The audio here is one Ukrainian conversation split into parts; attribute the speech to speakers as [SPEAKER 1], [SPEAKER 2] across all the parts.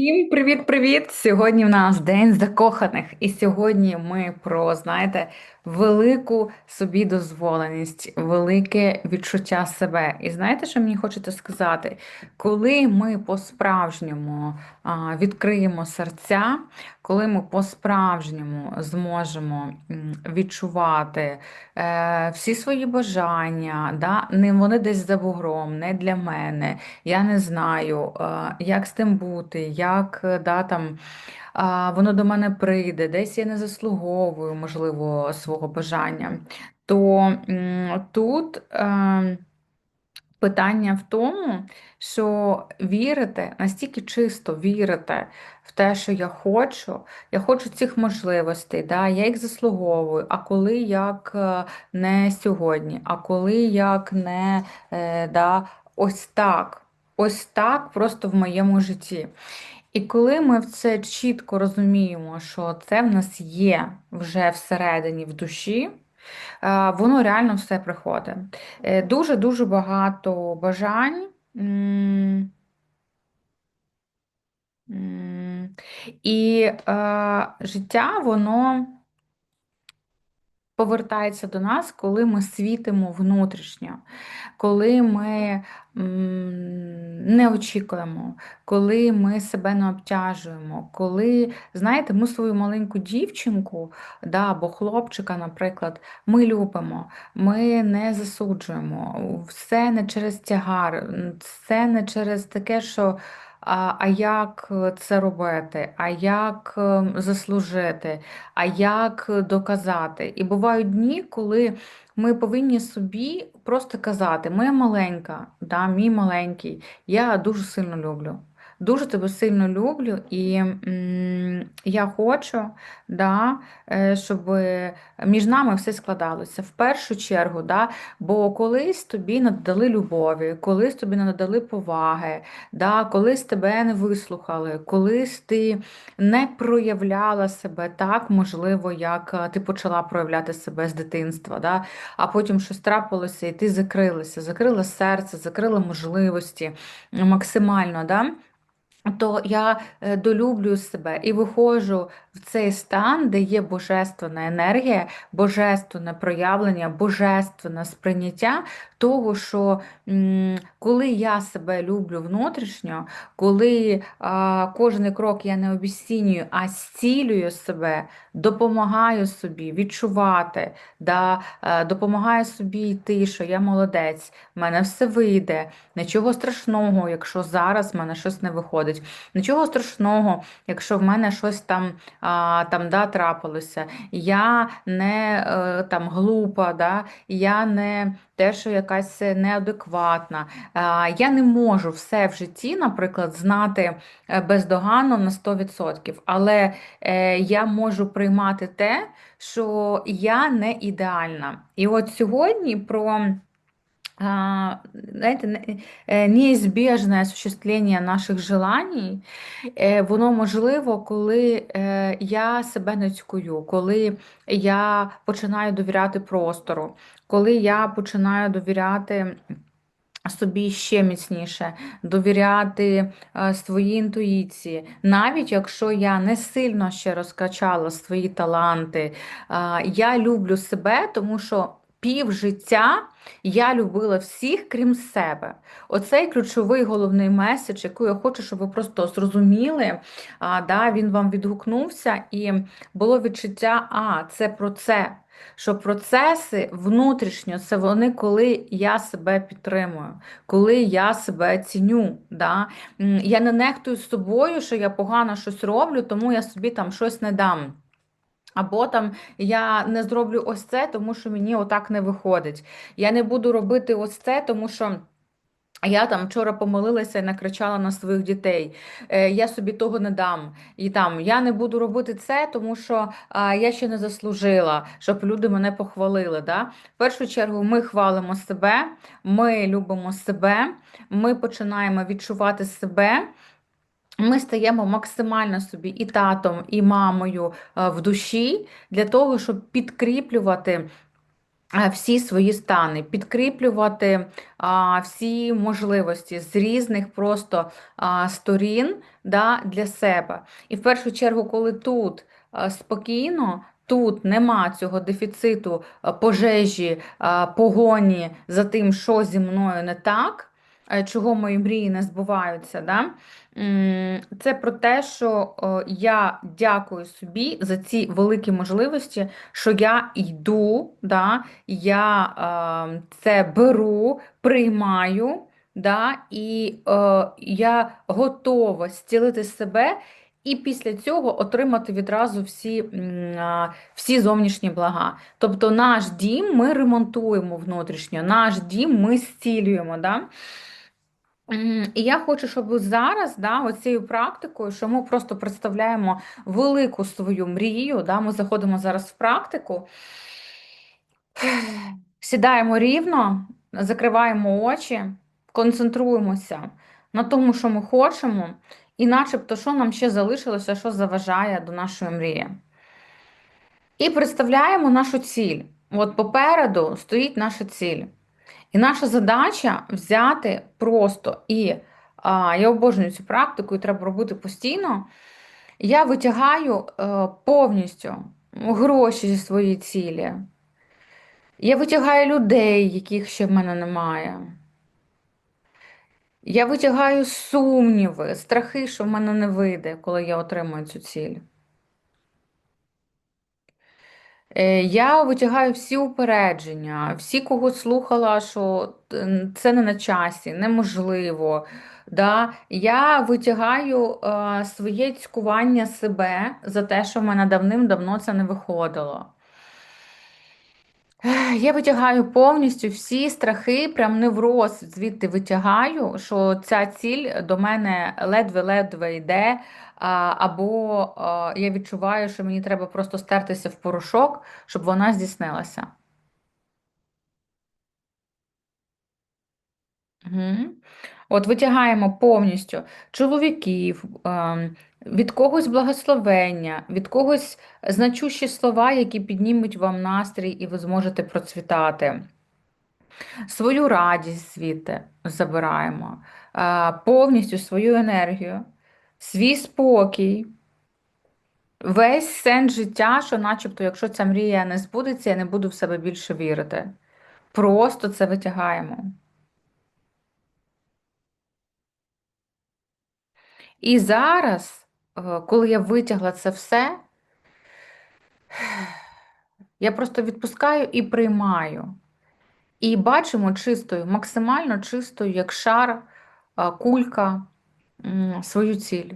[SPEAKER 1] Всім привіт-привіт! Сьогодні в нас День закоханих, і сьогодні ми про, знаєте, велику собі дозволеність, велике відчуття себе. І знаєте, що мені хочеться сказати? Коли ми по-справжньому відкриємо серця, коли ми по-справжньому зможемо відчувати е, всі свої бажання, да? вони десь за бугром, не для мене. Я не знаю, е, як з тим бути, як е, да, там, воно до мене прийде, десь я не заслуговую, можливо, свого бажання. То тут е, питання в тому, що вірите, настільки чисто вірите в те, що я хочу, я хочу цих можливостей, да, я їх заслуговую, а коли як е, не сьогодні, а коли як не е, да, ось так. Ось так просто в моєму житті. І коли ми це чітко розуміємо, що це в нас є вже всередині в душі, е, воно реально все приходить. Е, Дуже-дуже багато бажань. І е, життя, воно повертається до нас, коли ми світимо внутрішньо, коли ми не очікуємо, коли ми себе не обтяжуємо, коли, знаєте, ми свою маленьку дівчинку да, або хлопчика, наприклад, ми любимо, ми не засуджуємо, все не через тягар, все не через таке, що. А як це робити, а як ем, заслужити, а як доказати? І бувають дні, коли ми повинні собі просто казати: Моя маленька, да, мій маленький, я дуже сильно люблю. Дуже тебе сильно люблю, і я хочу, да, е, щоб між нами все складалося. В першу чергу, да, бо колись тобі надали любові, колись тобі надали поваги, да, колись тебе не вислухали, колись ти не проявляла себе так, можливо, як е, ти почала проявляти себе з дитинства. Да, А потім щось трапилося, і ти закрилася, закрила серце, закрила можливості максимально. Да? То я е, долюблю себе і виходжу в цей стан, де є божественна енергія, божественне проявлення, божественне сприйняття того, що коли я себе люблю внутрішньо, коли а, кожен крок я не обіцінюю, а зцілюю себе, допомагаю собі відчувати, да, е, допомагаю собі йти, що я молодець, в мене все вийде, нічого страшного, якщо зараз в мене щось не виходить. Нічого страшного, якщо в мене щось там там да, трапилося. Я не е, там глупа, да, я не те, що якась неадекватна. Я не можу все в житті, наприклад, знати е, бездоганно на 100%, але е, я можу приймати те, що я не ідеальна. І от сьогодні про знаєте, неізбіжне осуществлення наших желаний, воно можливо, коли я себе не цькую, коли я починаю довіряти простору, коли я починаю довіряти. Собі ще міцніше довіряти е, своїй інтуїції, навіть якщо я не сильно ще розкачала свої таланти, я люблю себе, тому що пів життя я любила всіх, крім себе. Оцей ключовий головний меседж, який я хочу, щоб ви просто зрозуміли, а, да, він вам відгукнувся, і було відчуття, а, це про це. Що процеси внутрішньо, це вони, коли я себе підтримую, коли я себе ціню. Да? Я не нехтую з собою, що я погано щось роблю, тому я собі там щось не дам. Або там я не зроблю ось це, тому що мені отак не виходить. Я не буду робити ось це, тому що. Я там вчора помолилася і накричала на своїх дітей. Е, я собі того не дам. І там я не буду робити це, тому що а, я ще не заслужила, щоб люди мене похвалили. Да? В першу чергу ми хвалимо себе, ми любимо себе, ми починаємо відчувати себе. Ми стаємо максимально собі і татом, і мамою е, в душі для того, щоб підкріплювати е, всі свої стани, підкріплювати а, всі можливості з різних просто а, сторін да, для себе. І в першу чергу, коли тут а, спокійно. Тут нема цього дефіциту пожежі, погоні за тим, що зі мною не так, чого мої мрії не збуваються. Да? Це про те, що я дякую собі за ці великі можливості, що я йду, да, я це беру, приймаю, да, і я готова зцілити себе. І після цього отримати відразу всі всі зовнішні блага. Тобто наш дім ми ремонтуємо внутрішньо, наш дім ми зцілюємо. Да? І я хочу, щоб зараз, да, оцією практикою, що ми просто представляємо велику свою мрію, да, ми заходимо зараз в практику, сідаємо рівно, закриваємо очі, концентруємося на тому, що ми хочемо, і начебто, що нам ще залишилося, що заважає до нашої мрії. І представляємо нашу ціль. От попереду стоїть наша ціль. І наша задача взяти просто і а, я обожнюю цю практику, і треба робити постійно. Я витягаю е, повністю гроші зі своєї цілі. Я витягаю людей, яких ще в мене немає. Я витягаю сумніви, страхи, що в мене не вийде, коли я отримую цю ціль. Е, я витягаю всі упередження, всі, кого слухала, що це не на часі, неможливо. Да? Я витягаю е, своє цькування себе за те, що в мене давним-давно це не виходило. Я витягаю повністю всі страхи, прям невроз звідти витягаю, що ця ціль до мене ледве-ледве йде, або я відчуваю, що мені треба просто стертися в порошок, щоб вона здійснилася. Угу. От витягаємо повністю чоловіків, ем, від когось благословення, від когось значущі слова, які піднімуть вам настрій, і ви зможете процвітати. Свою радість звідти забираємо, е, повністю свою енергію, свій спокій, весь сенс життя, що начебто, якщо ця мрія не збудеться, я не буду в себе більше вірити. Просто це витягаємо. І зараз, е, коли я витягла це все, я просто відпускаю і приймаю. І бачимо чистою, максимально чистою, як шар, е, кулька, свою ціль.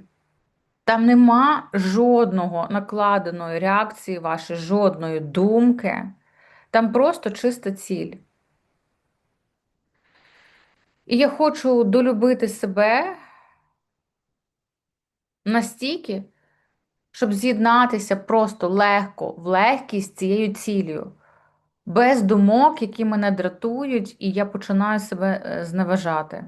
[SPEAKER 1] Там нема жодного накладеної реакції вашої, жодної думки. Там просто чиста ціль. І я хочу долюбити себе настільки, щоб з'єднатися просто легко, в легкість цією цілею, без думок, які мене дратують, і я починаю себе е, зневажати.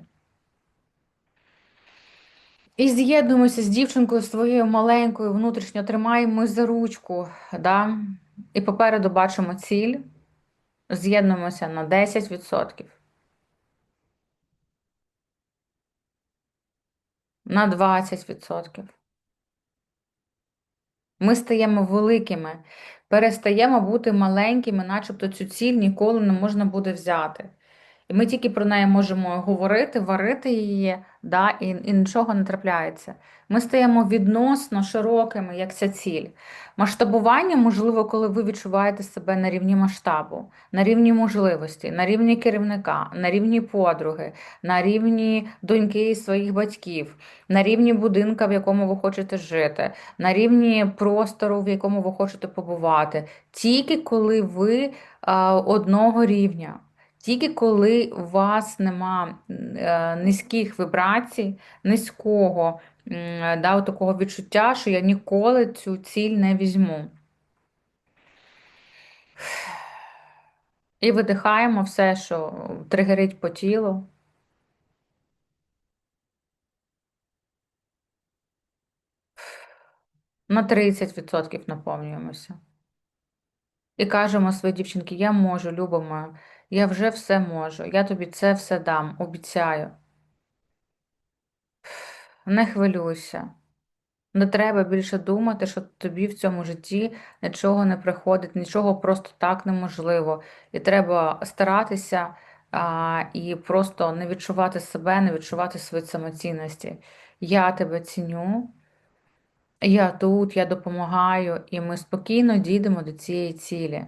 [SPEAKER 1] І з'єднуємося з дівчинкою своєю маленькою, внутрішньо тримаємось за ручку, да? і попереду бачимо ціль, з'єднуємося на 10%. На 20%. Ми стаємо великими, перестаємо бути маленькими, начебто цю ціль ніколи не можна буде взяти. І ми тільки про неї можемо говорити, варити її, да, і, і нічого не трапляється. Ми стаємо відносно широкими, як ця ціль. Масштабування можливо, коли ви відчуваєте себе на рівні масштабу, на рівні можливості, на рівні керівника, на рівні подруги, на рівні доньки своїх батьків, на рівні будинка, в якому ви хочете жити, на рівні простору, в якому ви хочете побувати. Тільки коли ви а, одного рівня. Тільки коли у вас нема е, низьких вібрацій, низького да, такого відчуття, що я ніколи цю ціль не візьму. І видихаємо все, що тригерить по тілу. На 30% наповнюємося. І кажемо своїй дівчинки, я можу, любимо, я вже все можу, я тобі це все дам, обіцяю. Не хвилюйся. Не треба більше думати, що тобі в цьому житті нічого не приходить, нічого просто так неможливо. І треба старатися а, і просто не відчувати себе, не відчувати свої самоцінності. Я тебе ціню, я тут, я допомагаю, і ми спокійно дійдемо до цієї цілі.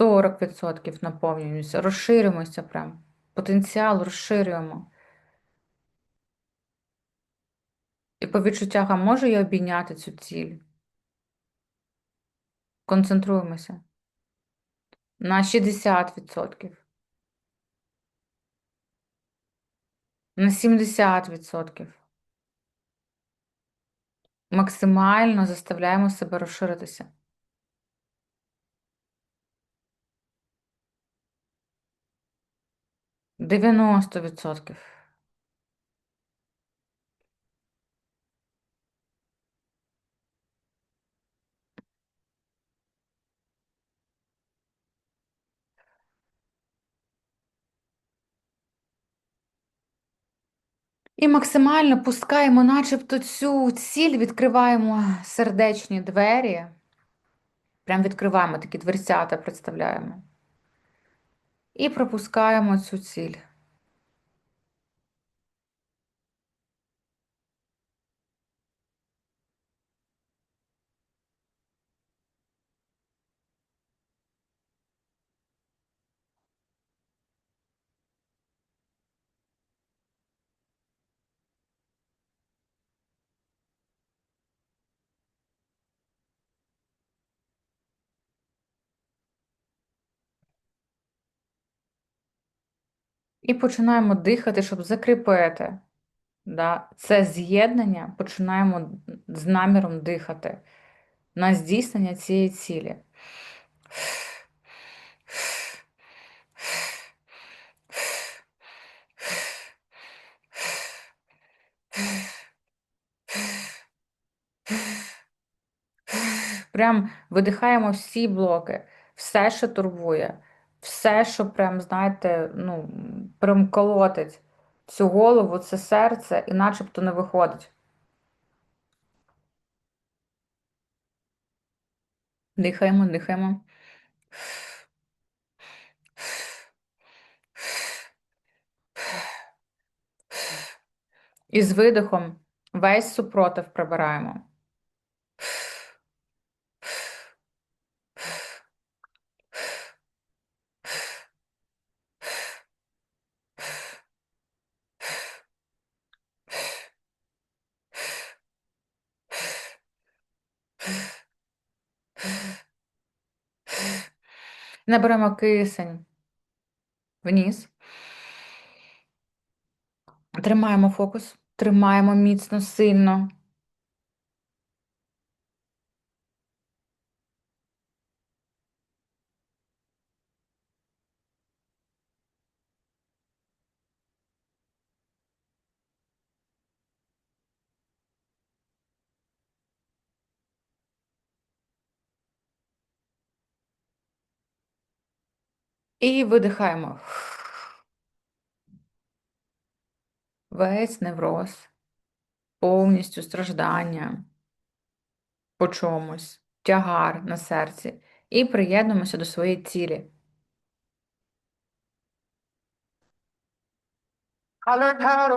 [SPEAKER 1] 40% наповнюємося, розширюємося прям. Потенціал розширюємо. І по відчуттях, а можу я обійняти цю ціль? Концентруємося на 60%, на 70%. Максимально заставляємо себе розширитися. Дев'яносто відсотків. І максимально пускаємо, начебто цю ціль, відкриваємо сердечні двері. Прям відкриваємо такі дверцята, представляємо. І пропускаємо цю ціль. І починаємо дихати, щоб закріпити. Да? Це з'єднання починаємо з наміром дихати на здійснення цієї цілі. Прям видихаємо всі блоки, все, що турбує, все, що прям, знаєте, ну, прям колотить цю голову, це серце, і начебто не виходить. Дихаємо, дихаємо. І з видихом весь супротив прибираємо. Наберемо кисень вниз. Тримаємо фокус, тримаємо міцно, сильно. І видихаємо. Весь невроз, повністю страждання по чомусь, тягар на серці. І приєднуємося до своєї цілі.
[SPEAKER 2] I learned how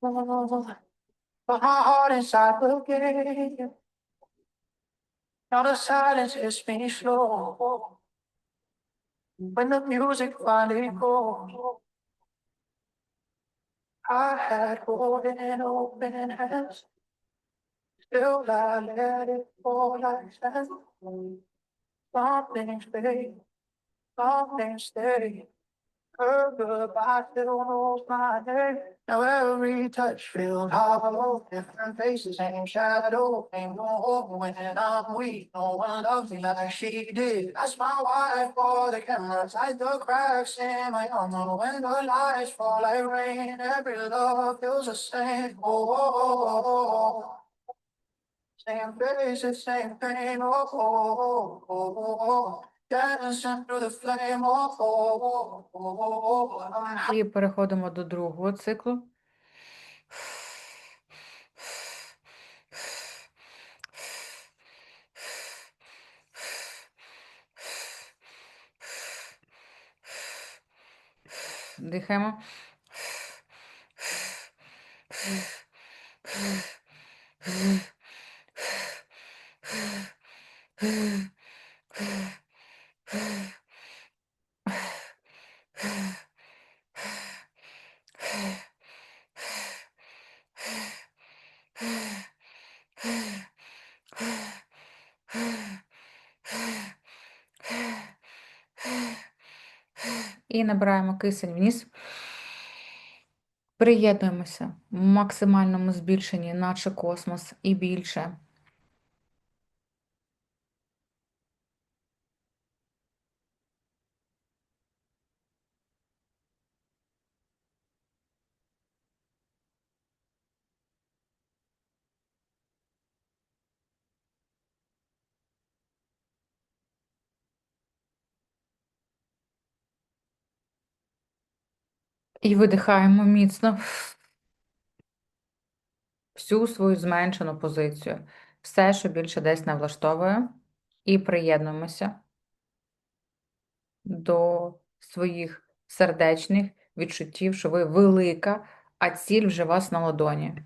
[SPEAKER 2] But my heart inside will give. Now the silence hits me slow. When the music finally goes, I had holding and open hands. Still I let it fall like sand. Some things stay, some things stay. Her goodbye still knows my name. Now every touch feels hollow. Different faces, same shadow. Ain't no hope when I'm weak. No one loves me like she did. That's my wife for the cameras. Hide the cracks in my armor. When the lights fall like rain, every love feels the same. Oh, oh, oh, oh, oh. Same faces, same pain. Oh, oh, oh, oh, oh.
[SPEAKER 1] І переходимо до другого циклу. Дихаємо. І набираємо кисень вниз. Приєднуємося в максимальному збільшенні, наче космос і більше. І видихаємо міцно всю свою зменшену позицію. Все, що більше десь не влаштовує, і приєднуємося до своїх сердечних відчуттів, що ви велика, а ціль вже вас на ладоні.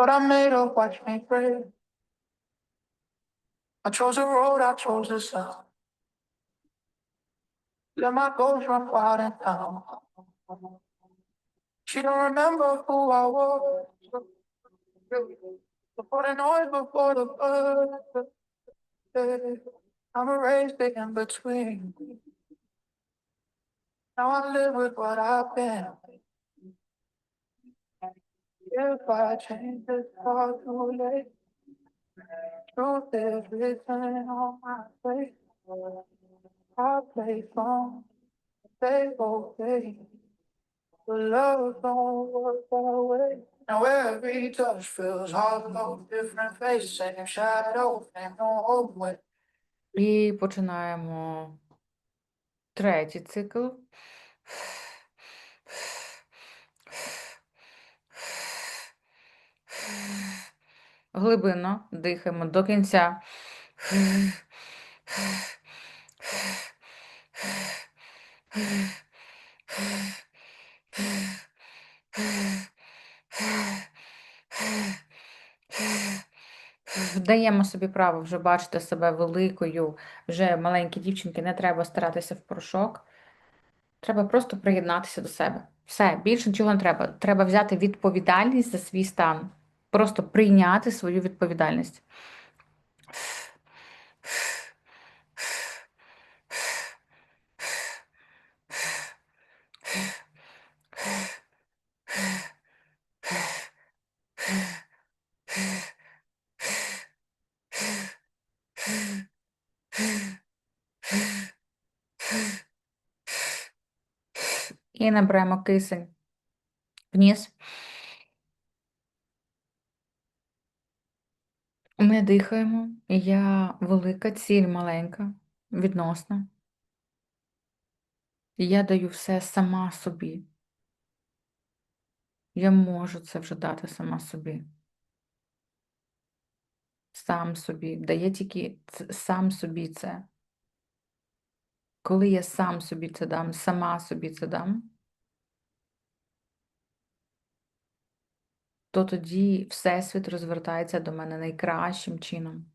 [SPEAKER 2] But I made her watch me pray. I chose a road, I chose a sun. Let my ghost run wild and down. She don't remember who I was. Before the noise, before the buzz. I'm erased the in between. Now I live with what I've been. If I change this far too late, truth is written on my face. I play phone, they okay. But love don't work that way. Now every touch feels hollow, different faces, same shadow, and no hope when
[SPEAKER 1] І починаємо третій цикл. Глибинно дихаємо до кінця. Даємо собі право вже бачити себе великою, вже маленькі дівчинки, не треба старатися в порошок. Треба просто приєднатися до себе. Все, більше нічого не треба. Треба взяти відповідальність за свій стан. Просто прийняти свою відповідальність. І наберемо кисень вниз. Ми дихаємо. Я велика, ціль маленька, відносна. Я даю все сама собі. Я можу це вже дати сама собі. Сам собі. Дає тільки сам собі це. Коли я сам собі це дам, сама собі це дам, то тоді Всесвіт розвертається до мене найкращим чином.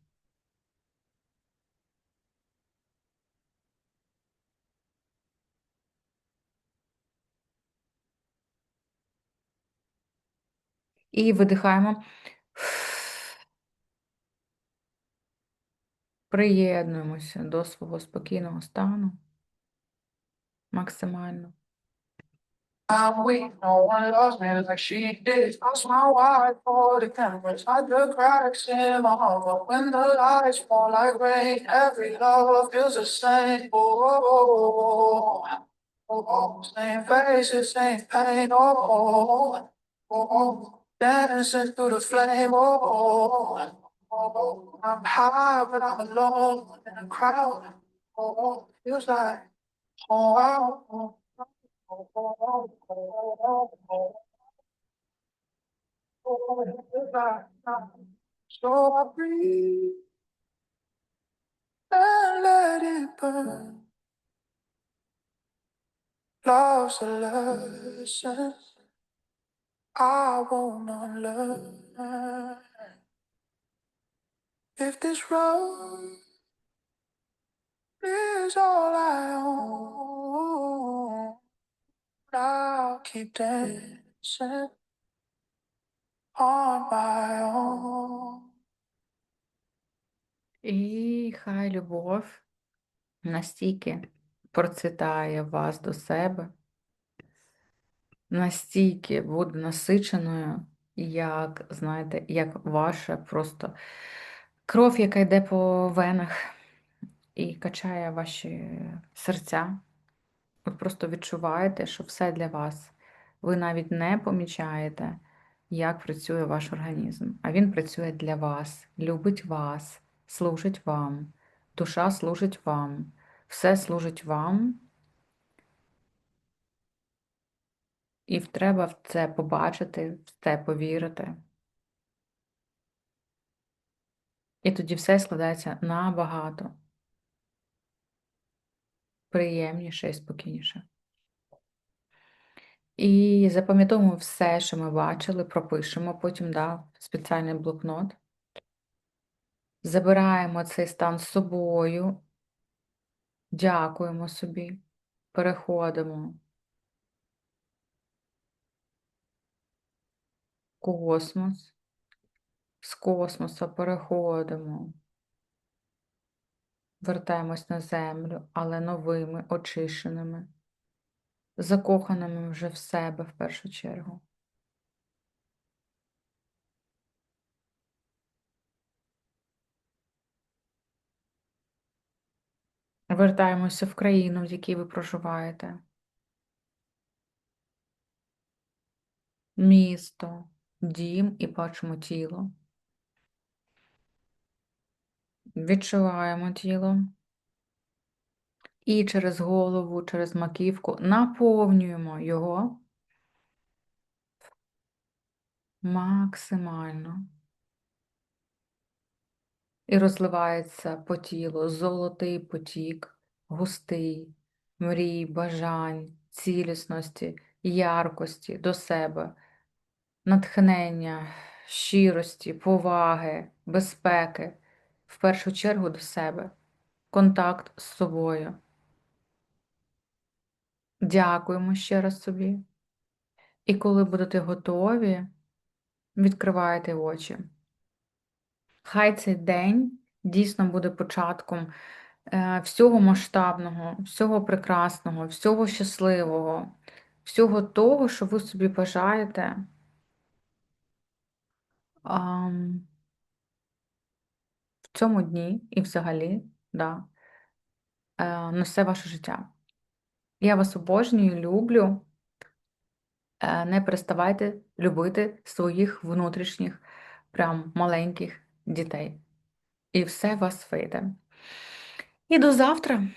[SPEAKER 1] І видихаємо. Приєднуємося до свого спокійного стану максимально.
[SPEAKER 2] I'm weak, no one loves me like she did. Lost my wife for the cameras. Hide the cracks in my heart. But when the lights fall like rain, every love feels the same. Oh, oh, oh, oh, oh. Same faces, same pain. Oh, oh, oh, oh. Dancing through the flame. Oh, oh, oh, oh. I'm high, but I'm alone in a crowd. Oh, oh. Feels like, oh, oh, oh. So I breathe and let it burn. Love's a lesson I wanna learn. If this road is all I own, dancing on my own.
[SPEAKER 1] І хай любов настільки процвітає вас до себе, настільки буде насиченою, як, знаєте, як ваша просто кров, яка йде по венах і качає ваші серця. Ви просто відчуваєте, що все для вас. Ви навіть не помічаєте, як працює ваш організм. А він працює для вас, любить вас, служить вам. Душа служить вам, все служить вам. І треба в це побачити, в це повірити. І тоді все складається набагато приємніше і спокійніше. І запам'ятовуємо все, що ми бачили, пропишемо потім да, спеціальний блокнот. Забираємо цей стан з собою, дякуємо собі, переходимо. Космос, з космосу переходимо, вертаємось на землю, але новими, очищеними, закоханими вже в себе в першу чергу. Вертаємося в країну, в якій ви проживаєте. Місто, дім і бачимо тіло. Відчуваємо тіло. І через голову, через маківку наповнюємо його максимально. І розливається по тілу золотий потік, густий, мрій, бажань, цілісності, яркості до себе, натхнення, щирості, поваги, безпеки, в першу чергу до себе, контакт з собою. Дякуємо ще раз собі. І коли будете готові, відкривайте очі. Хай цей день дійсно буде початком е, всього масштабного, всього прекрасного, всього щасливого, всього того, що ви собі бажаєте в цьому дні і взагалі, да, е, на ваше життя. Я вас обожнюю, люблю. Е, Не переставайте любити своїх внутрішніх, прям маленьких дітей. І все вас вийде. І до завтра,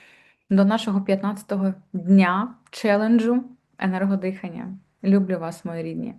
[SPEAKER 1] до нашого 15-го дня челенджу енергодихання. Люблю вас, мої рідні.